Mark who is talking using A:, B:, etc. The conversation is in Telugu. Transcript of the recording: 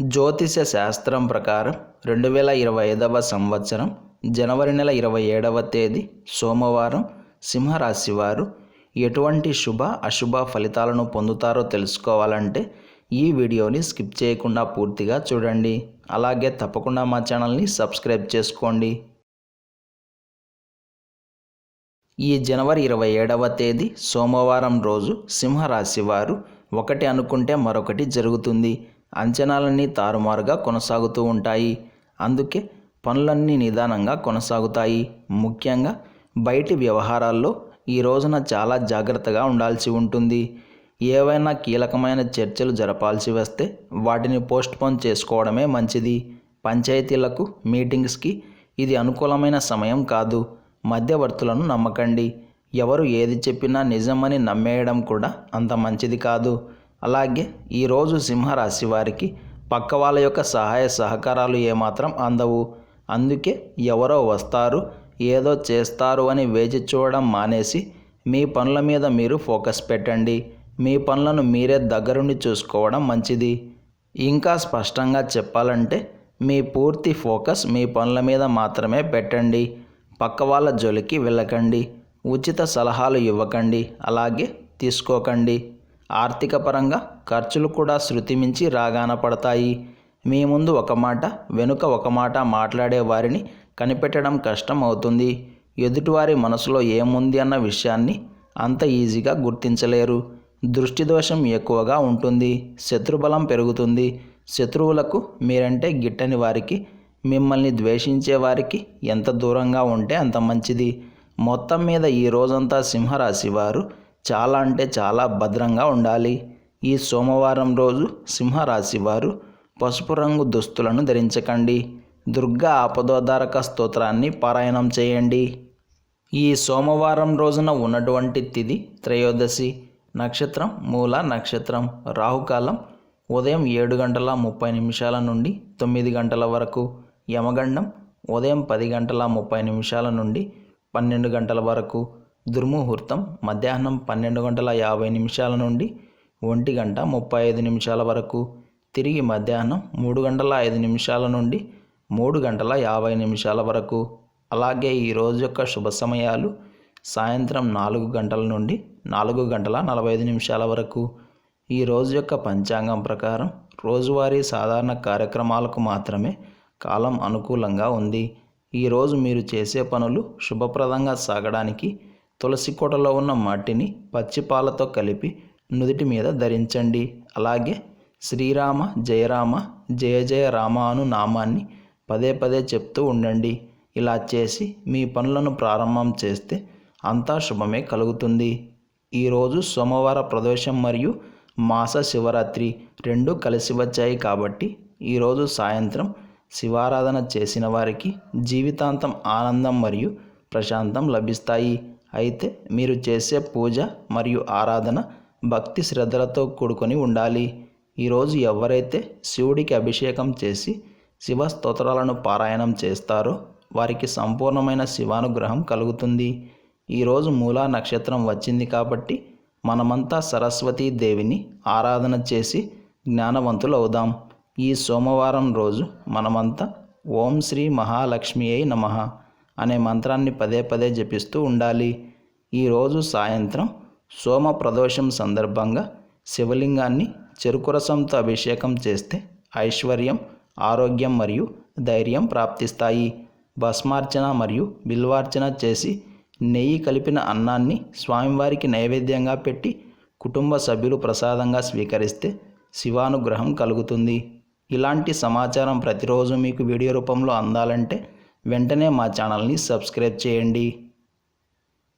A: జ్యోతిష శాస్త్రం ప్రకారం రెండు వేల ఇరవై ఐదవ సంవత్సరం జనవరి నెల ఇరవై ఏడవ తేదీ సోమవారం సింహరాశి వారు ఎటువంటి శుభ అశుభ ఫలితాలను పొందుతారో తెలుసుకోవాలంటే ఈ వీడియోని స్కిప్ చేయకుండా పూర్తిగా చూడండి. అలాగే తప్పకుండా మా ఛానల్ని సబ్స్క్రైబ్ చేసుకోండి. ఈ జనవరి ఇరవై ఏడవ తేదీ సోమవారం రోజు సింహరాశి వారు ఒకటి అనుకుంటే మరొకటి జరుగుతుంది. అంచనాలన్నీ తారుమారుగా కొనసాగుతూ ఉంటాయి. అందుకే పనులన్నీ నిదానంగా కొనసాగుతాయి. ముఖ్యంగా బయటి వ్యవహారాల్లో ఈ రోజున చాలా జాగ్రత్తగా ఉండాల్సి ఉంటుంది. ఏవైనా కీలకమైన చర్చలు జరపాల్సి వస్తే వాటిని పోస్ట్పోన్ చేసుకోవడమే మంచిది. పంచాయతీలకు మీటింగ్స్కి ఇది అనుకూలమైన సమయం కాదు. మధ్యవర్తులను నమ్మకండి. ఎవరు ఏది చెప్పినా నిజమని నమ్మేయడం కూడా అంత మంచిది కాదు. అలాగే ఈరోజు సింహరాశి వారికి పక్క వాళ్ళ యొక్క సహాయ సహకారాలు ఏమాత్రం అందవు. అందుకే ఎవరో వస్తారు ఏదో చేస్తారు అని వేచి చూడడం మానేసి మీ పనుల మీద మీరు ఫోకస్ పెట్టండి. మీ పనులను మీరే దగ్గరుండి చూసుకోవడం మంచిది. ఇంకా స్పష్టంగా చెప్పాలంటే మీ పూర్తి ఫోకస్ మీ పనుల మీద మాత్రమే పెట్టండి. పక్క వాళ్ళ జోలికి వెళ్ళకండి. ఉచిత సలహాలు ఇవ్వకండి. అలాగే తీసుకోకండి. ఆర్థిక పరంగా ఖర్చులు కూడా శృతి మించి రాగాన పడతాయి. మీ ముందు ఒక మాట వెనుక ఒక మాట మాట్లాడే వారిని కనిపెట్టడం కష్టం అవుతుంది. ఎదుటివారి మనసులో ఏముంది అన్న విషయాన్ని అంత ఈజీగా గుర్తించలేరు. దృష్టి దోషం ఎక్కువగా ఉంటుంది. శత్రుబలం పెరుగుతుంది. శత్రువులకు మీరంటే గిట్టని వారికి మిమ్మల్ని ద్వేషించే వారికి ఎంత దూరంగా ఉంటే అంత మంచిది. మొత్తం మీద ఈ రోజంతా సింహరాశి వారు చాలా అంటే చాలా భద్రంగా ఉండాలి. ఈ సోమవారం రోజు సింహరాశి వారు పసుపు రంగు దుస్తులను ధరించకండి. దుర్గా ఆపదోధారక స్తోత్రాన్ని పారాయణం చేయండి. ఈ సోమవారం రోజున ఉన్నటువంటి తిథి త్రయోదశి నక్షత్రం మూల నక్షత్రం రాహుకాలం ఉదయం ఏడు గంటల ముప్పై నిమిషాల నుండి తొమ్మిది గంటల వరకు యమగండం ఉదయం పది గంటల ముప్పై నిమిషాల నుండి పన్నెండు గంటల వరకు దుర్ముహూర్తం మధ్యాహ్నం పన్నెండు గంటల యాభై నిమిషాల నుండి ఒంటి గంట ముప్పై ఐదు నిమిషాల వరకు. తిరిగి మధ్యాహ్నం మూడు గంటల ఐదు నిమిషాల నుండి మూడు గంటల యాభై నిమిషాల వరకు. అలాగే ఈ రోజు యొక్క శుభ సమయాలు సాయంత్రం నాలుగు గంటల నుండి నాలుగు గంటల నలభై ఐదు నిమిషాల వరకు. ఈ రోజు యొక్క పంచాంగం ప్రకారం రోజువారీ సాధారణ కార్యక్రమాలకు మాత్రమే కాలం అనుకూలంగా ఉంది. ఈరోజు మీరు చేసే పనులు శుభప్రదంగా సాగడానికి తులసి కోటలో ఉన్న మట్టిని పచ్చిపాలతో కలిపి నుదిటి మీద ధరించండి. అలాగే శ్రీరామ జయరామ జయ జయ రామ అను నామాన్ని పదే పదే చెప్తూ ఉండండి. ఇలా చేసి మీ పనులను ప్రారంభం చేస్తే అంతా శుభమే కలుగుతుంది. ఈరోజు సోమవార ప్రదోషం మరియు మాస శివరాత్రి రెండు కలిసి వచ్చాయి కాబట్టి ఈరోజు సాయంత్రం శివారాధన చేసిన వారికి జీవితాంతం ఆనందం మరియు ప్రశాంతం లభిస్తాయి. అయితే మీరు చేసే పూజ మరియు ఆరాధన భక్తి శ్రద్ధలతో కూడుకొని ఉండాలి. ఈరోజు ఎవరైతే శివుడికి అభిషేకం చేసి శివ స్తోత్రాలను పారాయణం చేస్తారో వారికి సంపూర్ణమైన శివానుగ్రహం కలుగుతుంది. ఈరోజు మూలా నక్షత్రం వచ్చింది కాబట్టి మనమంతా సరస్వతీ దేవిని ఆరాధన చేసి జ్ఞానవంతులు అవుదాం. ఈ సోమవారం రోజు మనమంతా ఓం శ్రీ మహాలక్ష్మి అయి నమ. అనే మంత్రాన్ని పదే పదే జపిస్తూ ఉండాలి. ఈరోజు సాయంత్రం సోమ ప్రదోషం సందర్భంగా శివలింగాన్ని చెరుకు రసంతో అభిషేకం చేస్తే ఐశ్వర్యం ఆరోగ్యం మరియు ధైర్యం ప్రాప్తిస్తాయి. భస్మార్చన మరియు బిల్వార్చన చేసి నెయ్యి కలిపిన అన్నాన్ని స్వామివారికి నైవేద్యంగా పెట్టి కుటుంబ సభ్యులు ప్రసాదంగా స్వీకరిస్తే శివానుగ్రహం కలుగుతుంది. ఇలాంటి సమాచారం ప్రతిరోజు మీకు వీడియో రూపంలో అందాలంటే వెంటనే మా ఛానల్ని సబ్స్క్రైబ్ చేయండి.